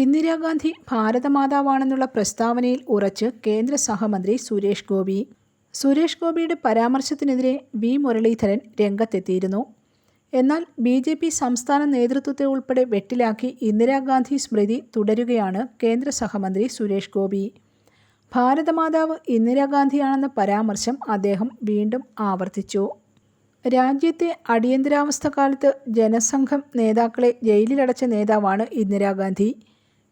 ഇന്ദിരാഗാന്ധി ഭാരതമാതാവാണെന്നുള്ള പ്രസ്താവനയിൽ ഉറച്ച് കേന്ദ്ര സഹമന്ത്രി സുരേഷ് ഗോപി. സുരേഷ് ഗോപിയുടെ പരാമർശത്തിനെതിരെ വി. മുരളീധരൻ രംഗത്തെത്തിയിരുന്നു. എന്നാൽ ബി. ജെ. പി സംസ്ഥാന നേതൃത്വത്തെ ഉൾപ്പെടെ വെട്ടിലാക്കി ഇന്ദിരാഗാന്ധി സ്മൃതി തുടരുകയാണ് കേന്ദ്ര സഹമന്ത്രി സുരേഷ് ഗോപി. ഭാരതമാതാവ് ഇന്ദിരാഗാന്ധിയാണെന്ന പരാമർശം അദ്ദേഹം വീണ്ടും ആവർത്തിച്ചു. രാജ്യത്തെ അടിയന്തരാവസ്ഥ കാലത്ത് ജനസംഘം നേതാക്കളെ ജയിലിലടച്ച നേതാവാണ് ഇന്ദിരാഗാന്ധി.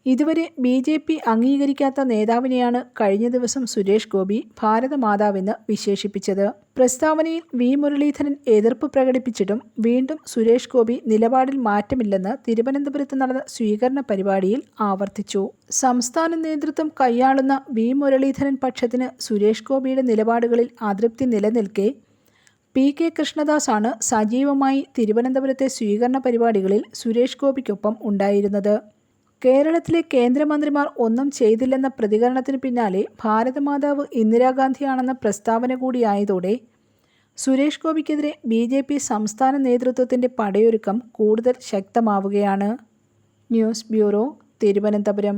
ഇതുവരെ ബി ജെ പി അംഗീകരിക്കാത്ത നേതാവിനെയാണ് കഴിഞ്ഞ ദിവസം സുരേഷ് ഗോപി ഭാരതമാതാവെന്ന് വിശേഷിപ്പിച്ചത്. പ്രസ്താവനയിൽ വി മുരളീധരൻ എതിർപ്പ് പ്രകടിപ്പിച്ചിട്ടും വീണ്ടും സുരേഷ് ഗോപി നിലപാടിൽ മാറ്റമില്ലെന്ന് തിരുവനന്തപുരത്ത് നടന്ന സ്വീകരണ പരിപാടിയിൽ ആവർത്തിച്ചു. സംസ്ഥാന നേതൃത്വം കൈയാളുന്ന വി മുരളീധരൻ പക്ഷത്തിന് സുരേഷ് ഗോപിയുടെ നിലപാടുകളിൽ അതൃപ്തി നിലനിൽക്കെ പി കെ കൃഷ്ണദാസ് ആണ് സജീവമായി തിരുവനന്തപുരത്തെ സ്വീകരണ പരിപാടികളിൽ സുരേഷ് ഗോപിക്കൊപ്പം ഉണ്ടായിരുന്നത്. കേരളത്തിലെ കേന്ദ്രമന്ത്രിമാർ ഒന്നും ചെയ്തില്ലെന്ന പ്രതികരണത്തിന് പിന്നാലെ ഭാരതമാതാവ് ഇന്ദിരാഗാന്ധിയാണെന്ന പ്രസ്താവന കൂടിയായതോടെ സുരേഷ് ഗോപിക്കെതിരെ ബി ജെ പി സംസ്ഥാന നേതൃത്വത്തിന്റെ പടയൊരുക്കം കൂടുതൽ ശക്തമാവുകയാണ്. News bureau Thiruvananthapuram.